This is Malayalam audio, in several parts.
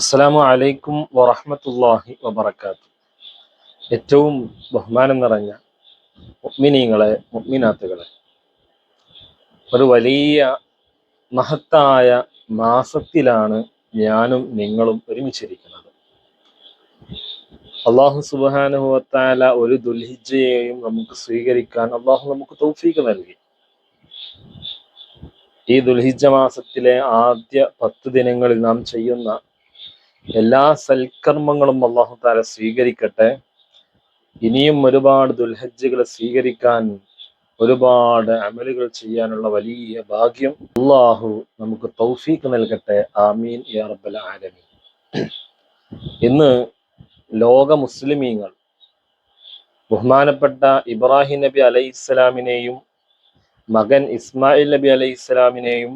അസ്സലാമു അലൈക്കും വറഹമത്തല്ലാഹി വബറകാത്തു. ഏറ്റവും ബഹുമാനം നിറഞ്ഞ മുഅ്മിനീങ്ങളെ മുഅ്മിനാത്തുകളെ ഒരു വലിയ മഹത്തായ മാസത്തിലാണ് ഞാനും നിങ്ങളും ഒരുമിച്ചിരിക്കുന്നത്. അള്ളാഹു സുബ്ഹാനഹു വതആല ഒരു ദുൽഹിജയെയും നമുക്ക് സ്വീകരിക്കാൻ അള്ളാഹു നമുക്ക് തൗഫീക്ക് നൽകി. ഈ ദുൽഹിജ മാസത്തിലെ ആദ്യ പത്ത് ദിനങ്ങളിൽ നാം ചെയ്യുന്ന എല്ലാ സൽക്കർമ്മങ്ങളും അള്ളാഹു താല സ്വീകരിക്കട്ടെ. ഇനിയും ഒരുപാട് ദുൽഹജ്ജുകളെ സ്വീകരിക്കാൻ ഒരുപാട് അമലുകൾ ചെയ്യാനുള്ള വലിയ ഭാഗ്യം അള്ളാഹു നമുക്ക് തൗഫീഖ് നൽകട്ടെ. ആമീൻ യാ റബ്ബൽ ആലമീൻ. ഇന്ന് ലോക മുസ്ലിമീങ്ങൾ ബഹുമാനപ്പെട്ട ഇബ്രാഹിം നബി അലൈഹി ഇസ്ലാമിനെയും മകൻ ഇസ്മായിൽ നബി അലൈഹി ഇസ്ലാമിനെയും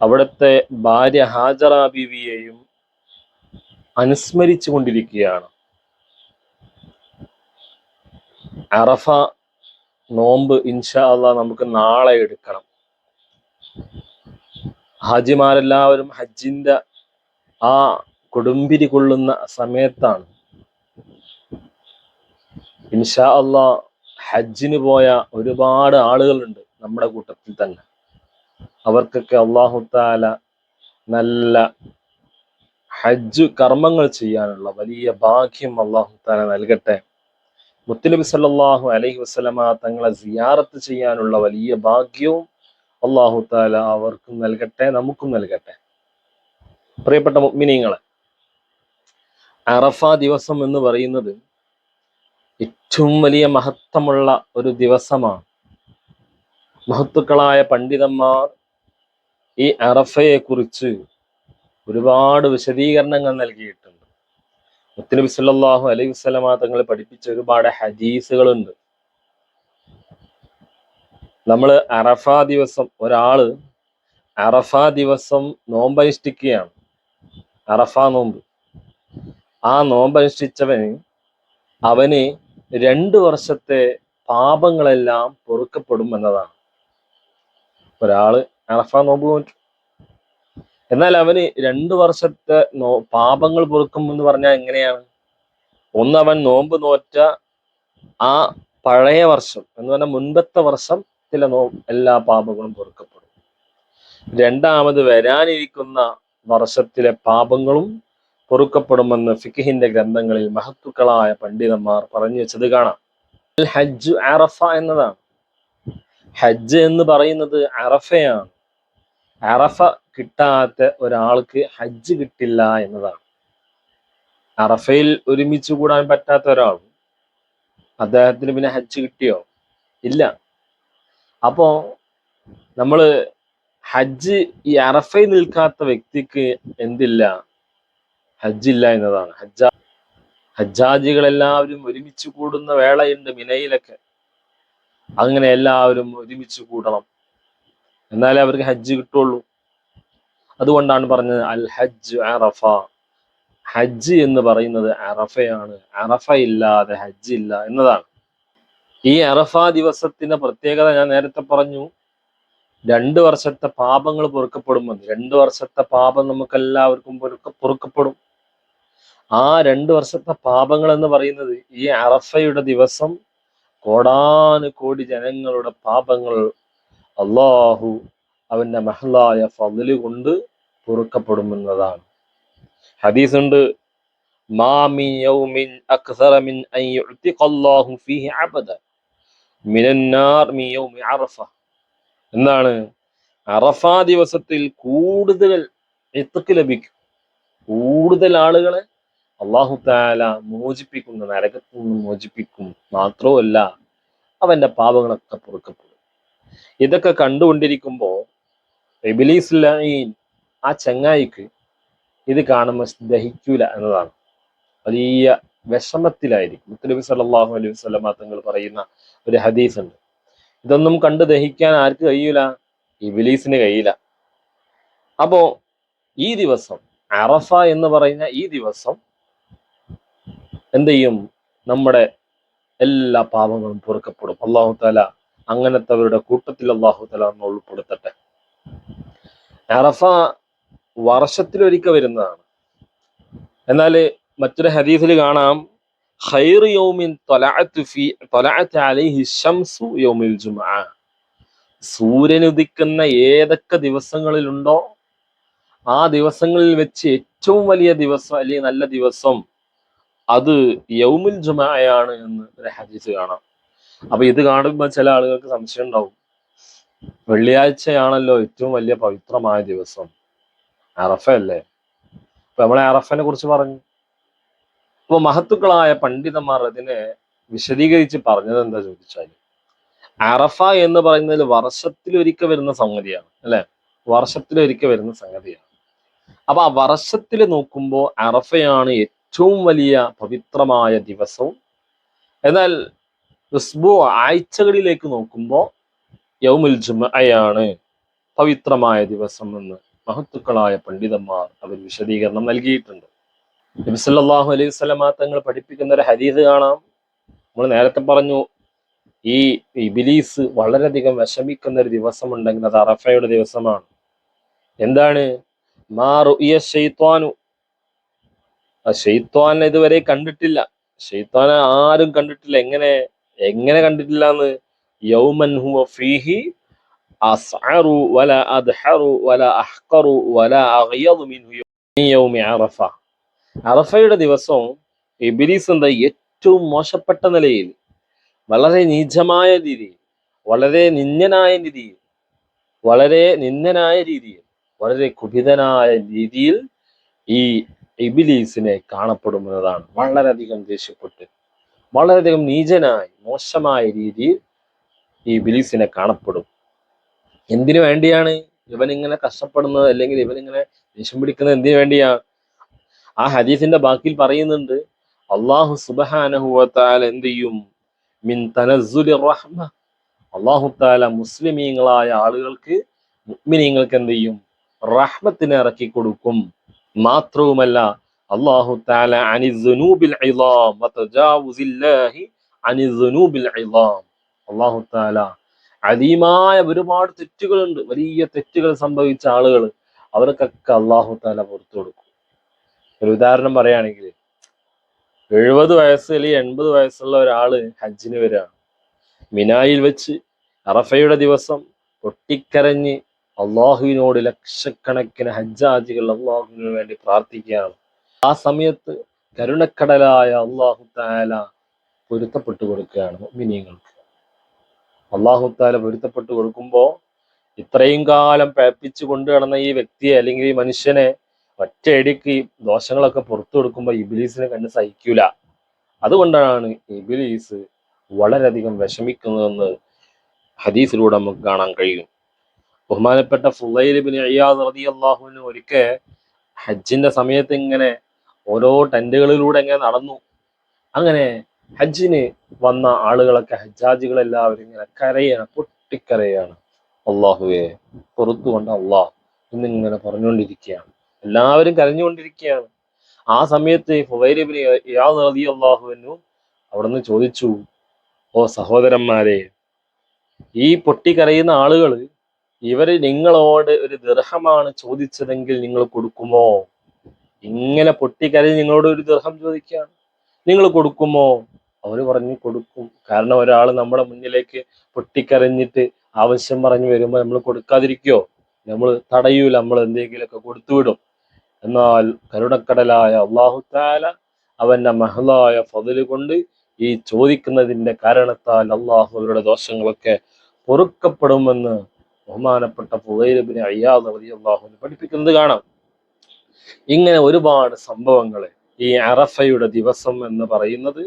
അവിടുത്തെ ഭാര്യ ഹാജറ ബീവിയെയും അനുസ്മരിച്ചു കൊണ്ടിരിക്കുകയാണ്. അറഫ നോമ്പ് ഇൻഷാ നമുക്ക് നാളെ എടുക്കണം. ഹാജിമാരെല്ലാവരും ഹജ്ജിന്റെ ആ കൊടുമ്പിരി കൊള്ളുന്ന സമയത്താണ്. ഇൻഷാ അള്ളാ ഹജ്ജിന് പോയ ഒരുപാട് ആളുകളുണ്ട് നമ്മുടെ കൂട്ടത്തിൽ തന്നെ. അവർക്കൊക്കെ അള്ളാഹുത്താല നല്ല ഹജ്ജ് കർമ്മങ്ങൾ ചെയ്യാനുള്ള വലിയ ഭാഗ്യം അള്ളാഹു താല നൽകട്ടെ. മുത്തലിബി സല്ലല്ലാഹു അലൈഹി വസല്ലമ തങ്ങളെ സിയാറത്ത് ചെയ്യാനുള്ള വലിയ ഭാഗ്യവും അള്ളാഹു താല അവർക്കും നൽകട്ടെ നമുക്കും നൽകട്ടെ. പ്രിയപ്പെട്ട മുഅ്മിനീങ്ങളെ അറഫ ദിവസം എന്ന് പറയുന്നത് ഏറ്റവും വലിയ മഹത്വമുള്ള ഒരു ദിവസമാണ്. മഹത്തുക്കളായ പണ്ഡിതന്മാർ ഈ അറഫയെ കുറിച്ച് ഒരുപാട് വിശദീകരണങ്ങൾ നൽകിയിട്ടുണ്ട്. മുത്തനബി സല്ലാഹു അലൈഹി വസല്ലമ തങ്ങൾ പഠിപ്പിച്ച ഒരുപാട് ഹദീസുകളുണ്ട്. നമ്മൾ അറഫ ദിവസം ഒരാൾ അറഫ ദിവസം നോമ്പനുഷ്ഠിക്കുകയാണ്. അറഫ നോമ്പ്. ആ നോമ്പനുഷ്ഠിച്ചവന് അവന് രണ്ട് വർഷത്തെ പാപങ്ങളെല്ലാം പൊറുക്കപ്പെടും എന്നതാണ്. ഒരാൾ അറഫ നോമ്പ് നോറ്റു എന്നാൽ അവന് രണ്ടു വർഷത്തെ നോ പാപങ്ങൾ പൊറുക്കും എന്ന് പറഞ്ഞാൽ എങ്ങനെയാണ്? ഒന്ന് അവൻ നോമ്പ് നോറ്റ ആ പഴയ വർഷം എന്ന് പറഞ്ഞാൽ മുൻപത്തെ വർഷത്തിലെ നോ എല്ലാ പാപങ്ങളും പൊറുക്കപ്പെടും. രണ്ടാമത് വരാനിരിക്കുന്ന വർഷത്തിലെ പാപങ്ങളും പൊറുക്കപ്പെടുമെന്ന് ഫിഖിഹിന്റെ ഗ്രന്ഥങ്ങളിൽ മഹത്തുക്കളായ പണ്ഡിതന്മാർ പറഞ്ഞു വെച്ചത് കാണാം. ഹജ്ജ് അറഫ എന്നതാണ്. ഹജ്ജ് എന്ന് പറയുന്നത് അറഫയാണ്. അറഫ കിട്ടാത്ത ഒരാൾക്ക് ഹജ്ജ് കിട്ടില്ല എന്നതാണ്. അറഫയിൽ ഒരുമിച്ച് കൂടാൻ പറ്റാത്ത ഒരാൾ അദ്ദേഹത്തിന് പിന്നെ ഹജ്ജ് കിട്ടിയോ? ഇല്ല. അപ്പോ നമ്മൾ ഹജ്ജ് ഈ അറഫയിൽ നിൽക്കാത്ത വ്യക്തിക്ക് എന്തില്ല? ഹജ്ജില്ല എന്നതാണ്. ഹജ്ജ ഹജ്ജാജികളെല്ലാവരും ഒരുമിച്ച് കൂടുന്ന വേളയുണ്ട് മിനയിലൊക്കെ. അങ്ങനെ എല്ലാവരും ഒരുമിച്ച് കൂടണം. എന്നാലേ അവർക്ക് ഹജ്ജ് കിട്ടുള്ളൂ. അതുകൊണ്ടാണ് പറഞ്ഞത് അൽ ഹജ്ജ് അറഫ. ഹജ്ജ് എന്ന് പറയുന്നത് അറഫയാണ്. അറഫ ഇല്ലാതെ ഹജ്ജ് ഇല്ല എന്നതാണ്. ഈ അറഫ ദിവസത്തിന്റെ പ്രത്യേകത ഞാൻ നേരത്തെ പറഞ്ഞു. രണ്ട് വർഷത്തെ പാപങ്ങൾ പൊറുക്കപ്പെടുമെന്ന് രണ്ട് വർഷത്തെ പാപം നമുക്ക് എല്ലാവർക്കും പൊറുക്ക പൊറുക്കപ്പെടും. ആ രണ്ട് വർഷത്തെ പാപങ്ങൾ എന്ന് പറയുന്നത് ഈ അറഫയുടെ ദിവസം കോടാന് കോടി ജനങ്ങളുടെ പാപങ്ങൾ അള്ളാഹു അവന്റെ മഹലായ ഫതിൽ കൊണ്ട് പൊറുക്കപ്പെടുമെന്നതാണ്. ഹദീസ് ഉണ്ട് അക്സറ അൻ ഫീഹി അബദ മിനന്നാർ അറഫ. എന്താണ്? അറഫ ദിവസത്തിൽ കൂടുതൽ എത്തുക്ക് ലഭിക്കും. കൂടുതൽ ആളുകളെ അള്ളാഹു താല മോചിപ്പിക്കുന്ന നരകത്തിൽ നിന്ന് മോചിപ്പിക്കും മാത്രവുമല്ല അവന്റെ പാപങ്ങളൊക്കെ പൊറുക്കപ്പെടും. ഇതൊക്കെ കണ്ടുകൊണ്ടിരിക്കുമ്പോൾ എബിലീസ് ലഈൻ ആ ചങ്ങായിക്ക് ഇത് കാണുമ്പോൾ ദഹിക്കൂല എന്നതാണ്. വലിയ വിഷമത്തിലായിരിക്കും. മുത്തലബി സല്ലല്ലാഹു അലൈഹി വസല്ലമ തങ്ങൾ പറയുന്ന ഒരു ഹദീസ് ഉണ്ട് ഇതൊന്നും കണ്ട് ദഹിക്കാൻ ആർക്ക് കഴിയൂല? ഇബിലീസിന് കഴിയില്ല. അപ്പോ ഈ ദിവസം അറഫ എന്ന് പറയുന്ന ഈ ദിവസം എന്ത് ചെയ്യും നമ്മുടെ എല്ലാ പാപങ്ങളും പൊറുക്കപ്പെടും. അള്ളാഹു താല അങ്ങനത്തെവരുടെ കൂട്ടത്തിൽ അള്ളാഹു താല ഉൾപ്പെടുത്തട്ടെ. അറഫ വർഷത്തിലൊരിക്കൽ വരുന്നതാണ്. എന്നാൽ മറ്റൊരു ഹദീസിൽ കാണാം ഖൈർ യൗമിൻ ത്വലഅത്ത് അലൈഹി സൂര്യൻ ഉദിക്കുന്ന ഏതൊക്കെ ദിവസങ്ങളിലുണ്ടോ ആ ദിവസങ്ങളിൽ വെച്ച് ഏറ്റവും വലിയ ദിവസം അല്ലെങ്കിൽ നല്ല ദിവസം അത് യൗമുൽ ജുമയാണ് എന്ന് ഒരു ഹദീസ് കാണാം. അപ്പൊ ഇത് കാണുമ്പോൾ ചില ആളുകൾക്ക് സംശയം ഉണ്ടാവും. വെള്ളിയാഴ്ചയാണല്ലോ ഏറ്റവും വലിയ പവിത്രമായ ദിവസം. അറഫ അല്ലേ? അപ്പൊ നമ്മളെ അറഫനെ കുറിച്ച് പറഞ്ഞു. അപ്പൊ മഹത്തുക്കളായ പണ്ഡിതന്മാർ അതിനെ വിശദീകരിച്ച് പറഞ്ഞത് എന്താ ചോദിച്ചാൽ അറഫ എന്ന് പറയുന്നതിൽ വർഷത്തിൽ ഒരിക്കൽ വരുന്ന സംഗതിയാണ് അല്ലെ? വർഷത്തിൽ ഒരിക്കൽ വരുന്ന സംഗതിയാണ്. അപ്പൊ ആ വർഷത്തിൽ നോക്കുമ്പോൾ അറഫയാണ് ഏറ്റവും വലിയ പവിത്രമായ ദിവസവും. എന്നാൽ ഉസ്ബു ആഴ്ചകളിലേക്ക് നോക്കുമ്പോൾ യൗമുൽ ജുമയാണ് പവിത്രമായ ദിവസം എന്ന് മഹത്തുക്കളായ പണ്ഡിതന്മാർ അവർ വിശദീകരണം നൽകിയിട്ടുണ്ട്. നബി സല്ലല്ലാഹു അലൈഹി വസല്ലമ തങ്ങൾ പഠിപ്പിക്കുന്ന ഒരു ഹരീത് കാണാം. നമ്മൾ നേരത്തെ പറഞ്ഞു ഈ ഇബിലീസ് വളരെയധികം വിഷമിക്കുന്ന ഒരു ദിവസമുണ്ടെങ്കിൽ അത് അറഫയുടെ ദിവസമാണ്. എന്താണ്? ഷെയ്ത്വാനു ആ ഷെയ്ത്വാനെ ഇതുവരെ കണ്ടിട്ടില്ല. ഷെയ്ത്വാനെ ആരും കണ്ടിട്ടില്ല. എങ്ങനെ? എങ്ങനെ കണ്ടിട്ടില്ല എന്ന് യൗമൻ ഹുവ ഫീഹി അസ്അറു വല അദ്ഹറു വല അഹ്ഖറു വല അഗ്യദു മിൻഹു യൗമി അറഫ അറഫയുടെ ദിവസം ഇബിലീസ് എന്താ ഏറ്റവും മോശപ്പെട്ട നിലയിൽ വളരെ നീചമായ രീതിയിൽ വളരെ നിന്ദനായ രീതിയിൽ വളരെ നിന്ദനായ രീതിയിൽ വളരെ കുപിതനായ രീതിയിൽ ഈ ഇബിലീസിനെ കാണപ്പെടുന്നതാണ്. വളരെയധികം ദേഷ്യപ്പെട്ട് വളരെയധികം നീചനായി മോശമായ രീതിയിൽ ഈ ബിലീസിനെ കാണപ്പെടും. എന്തിനു വേണ്ടിയാണ് ഇവൻ ഇങ്ങനെ കഷ്ടപ്പെടുന്നത് അല്ലെങ്കിൽ ഇവൻ ഇങ്ങനെ ദേഷ്യം പിടിക്കുന്നത് എന്തിനു വേണ്ടിയാണ് ആ ഹദീസിന്റെ ബാക്കിയിൽ പറയുന്നുണ്ട് അള്ളാഹു സുബഹാനഹുവത്താൽ എന്ത് ചെയ്യും മിൻ റഹ്മ. അള്ളാഹു താല മുസ്ലിമീങ്ങളായ ആളുകൾക്ക് മുഅ്മിനീങ്ങൾക്ക് എന്ത് ചെയ്യും റഹ്മത്തിന് ഇറക്കി കൊടുക്കും. മാത്രവുമല്ല അള്ളാഹു താല അനിസുനൂബിൽ അള്ളാഹു താല അധീമായ ഒരുപാട് തെറ്റുകളുണ്ട്. വലിയ തെറ്റുകൾ സംഭവിച്ച ആളുകൾ അവർക്കൊക്കെ അള്ളാഹു താല പുറത്തു കൊടുക്കും. ഒരു ഉദാഹരണം പറയുകയാണെങ്കിൽ എഴുപത് വയസ്സ് അല്ലെങ്കിൽ എൺപത് വയസ്സുള്ള ഒരാൾ ഹജ്ജിന് വരികയാണ്. മിനായിൽ വെച്ച് അറഫയുടെ ദിവസം പൊട്ടിക്കരഞ്ഞ് അള്ളാഹുവിനോട് ലക്ഷക്കണക്കിന് ഹജ്ജാജികൾ അള്ളാഹുവിന് വേണ്ടി പ്രാർത്ഥിക്കുകയാണ്. ആ സമയത്ത് കരുണക്കടലായ അള്ളാഹു താല പൊരുത്തപ്പെട്ടു കൊടുക്കുകയാണ് മിനിയങ്ങൾക്ക് അള്ളാഹു പൊരുത്തപ്പെട്ട് കൊടുക്കുമ്പോ കൊടുക്കുമ്പോൾ ഇത്രയും കാലം പേപ്പിച്ചു കൊണ്ടു കിടന്ന ഈ വ്യക്തിയെ അല്ലെങ്കിൽ ഈ മനുഷ്യനെ ഒറ്റയടിക്ക് ദോഷങ്ങളൊക്കെ പുറത്തു കൊടുക്കുമ്പോൾ ഇബിലീസിനെ കണ്ട് സഹിക്കൂല. അതുകൊണ്ടാണ് ഇബിലീസ് വളരെയധികം വിഷമിക്കുന്നതെന്ന് ഹദീസിലൂടെ നമുക്ക് കാണാൻ കഴിയും. ബഹുമാനപ്പെട്ട ഫുലൈലിബിൻ അയ്യാദ് റതി അള്ളാഹുവിന് ഒരിക്കൽ ഹജ്ജിന്റെ സമയത്ത് ഇങ്ങനെ ഓരോ ടെന്റുകളിലൂടെ ഇങ്ങനെ നടന്നു. അങ്ങനെ ഹജ്ജിന് വന്ന ആളുകളൊക്കെ ഹജ്ജാജികളെല്ലാവരും ഇങ്ങനെ കരയാണ് പൊട്ടിക്കരയാണ്. അള്ളാഹുവെ പുറത്തുകൊണ്ട് അള്ളാഹ് എന്നിങ്ങനെ പറഞ്ഞുകൊണ്ടിരിക്കുകയാണ്. എല്ലാവരും കരഞ്ഞുകൊണ്ടിരിക്കുകയാണ്. ആ സമയത്ത് ഫുവൈലിബിന് ഇയാദ് റതി അള്ളാഹുവിനു അവിടുന്ന് ചോദിച്ചു ഓ സഹോദരന്മാരെ ഈ പൊട്ടിക്കരയുന്ന ആളുകൾ ഇവർ നിങ്ങളോട് ഒരു ദൃഹമാണ് ചോദിച്ചതെങ്കിൽ നിങ്ങൾ കൊടുക്കുമോ? ഇങ്ങനെ പൊട്ടിക്കരഞ്ഞ് നിങ്ങളോട് ഒരു ദൃഹം ചോദിക്കുകയാണ്. നിങ്ങൾ കൊടുക്കുമോ? അവർ പറഞ്ഞു കൊടുക്കും. കാരണം ഒരാൾ നമ്മുടെ മുന്നിലേക്ക് പൊട്ടിക്കരഞ്ഞിട്ട് ആവശ്യം പറഞ്ഞു വരുമ്പോൾ നമ്മൾ കൊടുക്കാതിരിക്കോ? നമ്മൾ തടയൂല നമ്മൾ എന്തെങ്കിലുമൊക്കെ കൊടുത്തുവിടും. എന്നാൽ കരുണക്കടലായ അള്ളാഹു താല അവന്റെ മഹലായ ഫതിൽ കൊണ്ട് ഈ ചോദിക്കുന്നതിന്റെ കാരണത്താൽ അള്ളാഹു അവരുടെ ദോഷങ്ങളൊക്കെ പൊറുക്കപ്പെടുമെന്ന് ബഹുമാനപ്പെട്ട ഫുവൈലബിനെ അയ്യാദ് റതി അള്ളാഹുവിനെ പഠിപ്പിക്കുന്നത് കാണാം. ഇങ്ങനെ ഒരുപാട് സംഭവങ്ങൾ ഈ അറഫയുടെ ദിവസം എന്ന് പറയുന്നത്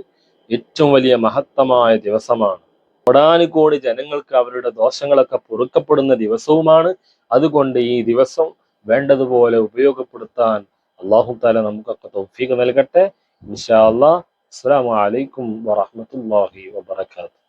ഏറ്റവും വലിയ മഹത്തമായ ദിവസമാണ്. കോടാനുകോടി ജനങ്ങൾക്ക് അവരുടെ ദോഷങ്ങളൊക്കെ പൊറുക്കപ്പെടുന്ന ദിവസവുമാണ്. അതുകൊണ്ട് ഈ ദിവസം വേണ്ടതുപോലെ ഉപയോഗപ്പെടുത്താൻ അള്ളാഹു താല നമുക്കൊക്കെ തൗഫീഖ് നൽകട്ടെ. ഇൻഷാ അല്ലാ അസ്സലാമു അലൈക്കും വറഹ്മത്തുള്ളാഹി വബറകാതുഹു.